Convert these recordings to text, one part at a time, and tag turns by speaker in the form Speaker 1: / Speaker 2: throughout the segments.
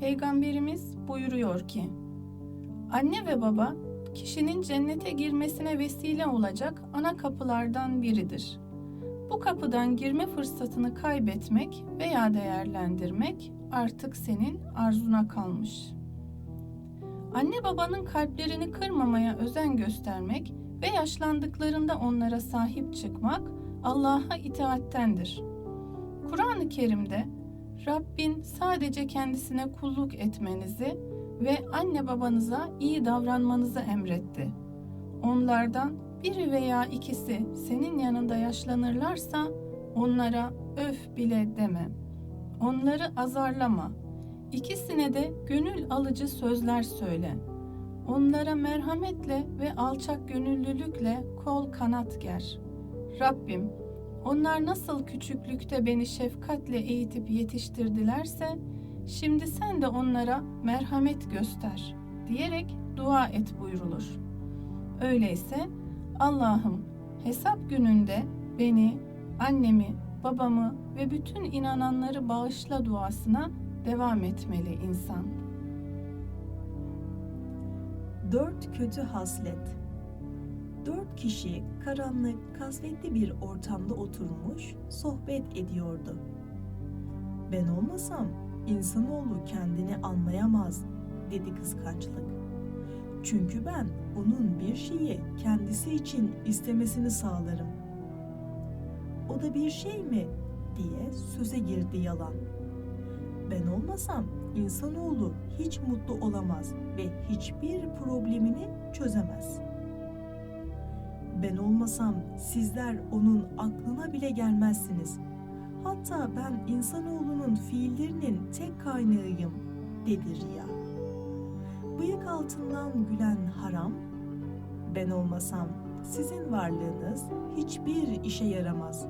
Speaker 1: Peygamberimiz buyuruyor ki, Anne ve baba kişinin cennete girmesine vesile olacak ana kapılardan biridir. Bu kapıdan girme fırsatını kaybetmek veya değerlendirmek artık senin arzuna kalmış. Anne babanın kalplerini kırmamaya özen göstermek ve yaşlandıklarında onlara sahip çıkmak Allah'a itaattendir. Kur'an-ı Kerim'de Rabbin sadece kendisine kulluk etmenizi ve anne babanıza iyi davranmanızı emretti. Onlardan biri veya ikisi senin yanında yaşlanırlarsa onlara öf bile deme. Onları azarlama. İkisine de gönül alıcı sözler söyle. Onlara merhametle ve alçak gönüllülükle kol kanat ger. Rabbim, onlar nasıl küçüklükte beni şefkatle eğitip yetiştirdilerse, şimdi sen de onlara merhamet göster diyerek dua et buyrulur. Öyleyse Allah'ım hesap gününde beni, annemi, babamı ve bütün inananları bağışla duasına devam etmeli insan.
Speaker 2: Dört kötü haslet. Dört kişi karanlık, kasvetli bir ortamda oturmuş, sohbet ediyordu. Ben olmasam insanoğlu kendini anlayamaz, dedi kıskançlık. Çünkü ben onun bir şeyi kendisi için istemesini sağlarım. O da bir şey mi diye söze girdi yalan. Ben olmasam insanoğlu hiç mutlu olamaz ve hiçbir problemini çözemez. Ben olmasam sizler onun aklına bile gelmezsiniz. Hatta ben insanoğlunun fiillerinin tek kaynağıyım dedi Riya. Bıyık altından gülen haram, ben olmasam sizin varlığınız hiçbir işe yaramaz.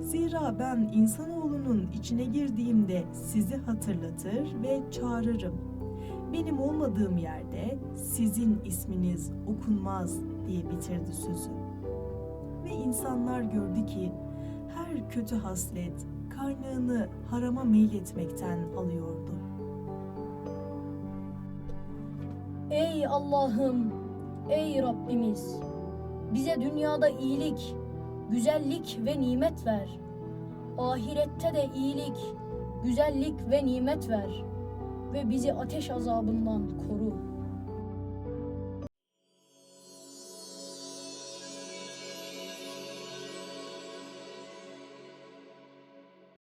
Speaker 2: Zira ben insanoğlunun içine girdiğimde sizi hatırlatır ve çağırırım. Benim olmadığım yerde sizin isminiz okunmaz diye bitirdi sözü. Ve insanlar gördü ki her kötü haslet kaynağını harama meyletmekten alıyordu.
Speaker 3: Ey Allah'ım, ey Rabbimiz, bize dünyada iyilik, güzellik ve nimet ver. Ahirette de iyilik, güzellik ve nimet ver ve bizi ateş azabından koru.